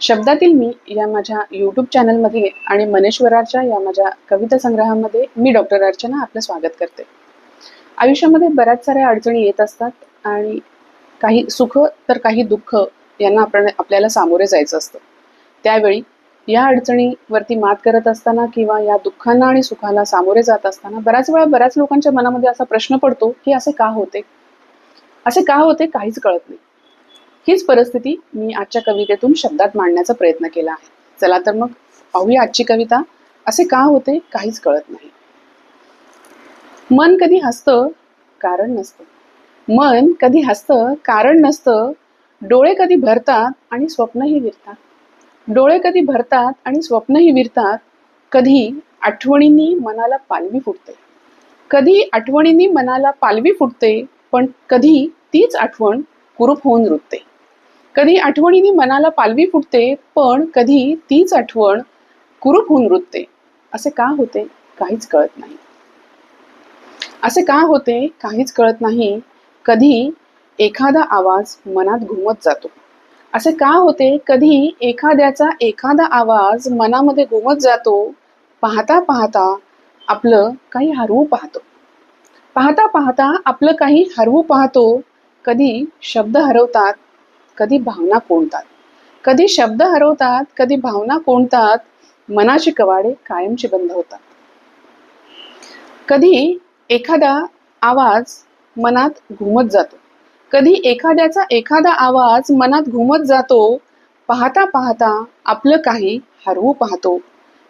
शब्दातील मी या माझ्या यूट्यूब चॅनलमध्ये आणि मनेश्वराच्या या माझ्या कविता संग्रहामध्ये मी डॉक्टर अर्चना आपलं स्वागत करते. आयुष्यामध्ये बऱ्याच साऱ्या अडचणी येत असतात आणि काही सुख तर काही दुःख यांना आपण आपल्याला सामोरे जायचं असतं. त्यावेळी या अडचणीवरती मात करत असताना किंवा या दुःखांना आणि सुखाला सामोरे जात असताना बऱ्याच वेळा बऱ्याच लोकांच्या मनामध्ये असा प्रश्न पडतो की असे का होते? असे का होते काहीच कळत नाही. हीच परिस्थिती मी आजच्या कवितेतून शब्दात मांडण्याचा प्रयत्न केला आहे. चला तर मग पाहूया आजची कविता. असे का होते काहीच कळत नाही. मन कधी हसतं कारण नसतं. मन कधी हसतं कारण नसतं. डोळे कधी भरतात आणि स्वप्नही विरतात. डोळे कधी भरतात आणि स्वप्नही विरतात. कधी आठवणींनी मनाला पालवी फुटते. कधी आठवणींनी मनाला पालवी फुटते पण कधी तीच आठवण कुरूप होऊन रुतते. कधी आठवणीने मनाला पालवी फुटते पण कधी तीच आठवण कुरूप होऊन रुतते. असे का होते? काहीच कळत नाही. असे का होते? काहीच कळत नाही. कधी एखादा आवाज मनात घुमत जातो. असे का होते? कधी एखाद्याचा एखादा आवाज मनामध्ये घुमत जातो. पाहता पाहता आपलं काही हरवू पाहतो. पाहता पाहता आपलं काही हरवू पाहतो. कधी शब्द हरवतात कधी भावना कोणतात? कधी शब्द हरवतात कधी भावना कोणतात? मनाची कवाडे कायमची बंद होतात. कधी एखादा आवाज मनात घुमत जातो. कधी एखाद्याचा एखादा आवाज मनात घुमत जातो पाहता पाहता आपलं काही हरवू पाहतो.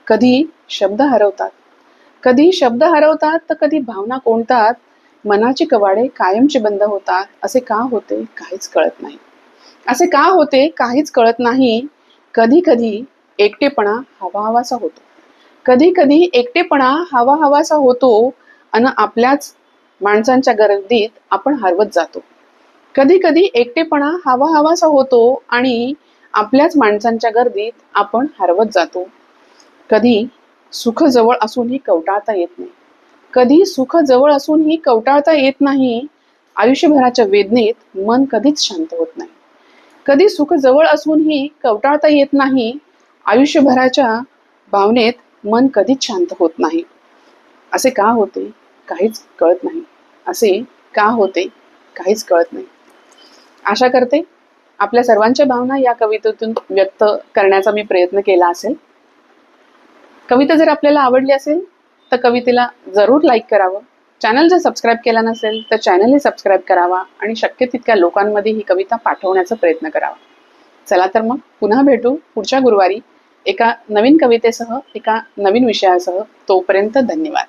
कधी शब्द हरवतात. कधी शब्द हरवतात तर कधी भावना कोणतात? मनाची कवाडे कायमची बंद होतात असे का होते? काहीच कळत नाही. असे का होते काहीच कळत नाही. कधी कधी एकटेपणा हवा हवासा होतो. कधी कधी एकटेपणा हवा हवासा होतो आणि आपल्याच माणसांच्या गर्दीत आपण हरवत जातो. कधी कधी एकटेपणा हवा हवासा होतो आणि आपल्याच माणसांच्या गर्दीत आपण हरवत जातो. कधी सुख जवळ असूनही कवटाळता येत नाही. कधी सुख जवळ असूनही कवटाळता येत नाही. आयुष्यभराच्या वेदनेत मन कधीच शांत होत नाही. कधी सुख जवळ असूनही कवटाळता येत नाही. आयुष्यभराच्या भावनेत मन कधीच शांत होत नाही. असे का होते? काहीच कळत नाही. असे का होते? काहीच कळत नाही. आशा करते आपल्या सर्वांच्या भावना या कवितेतून व्यक्त करण्याचा मी प्रयत्न केला असेल. कविता जर आपल्याला आवडली असेल तर कवितेला जरूर लाईक करावं. चॅनल जर सबस्क्राईब केला नसेल तर चॅनलही सबस्क्राईब करावा आणि शक्य तितक्या लोकांमध्ये ही कविता पाठवण्याचा प्रयत्न करावा. चला तर मग पुन्हा भेटू पुढच्या गुरुवारी एका नवीन कवितेसह एका नवीन विषयासह. तोपर्यंत धन्यवाद.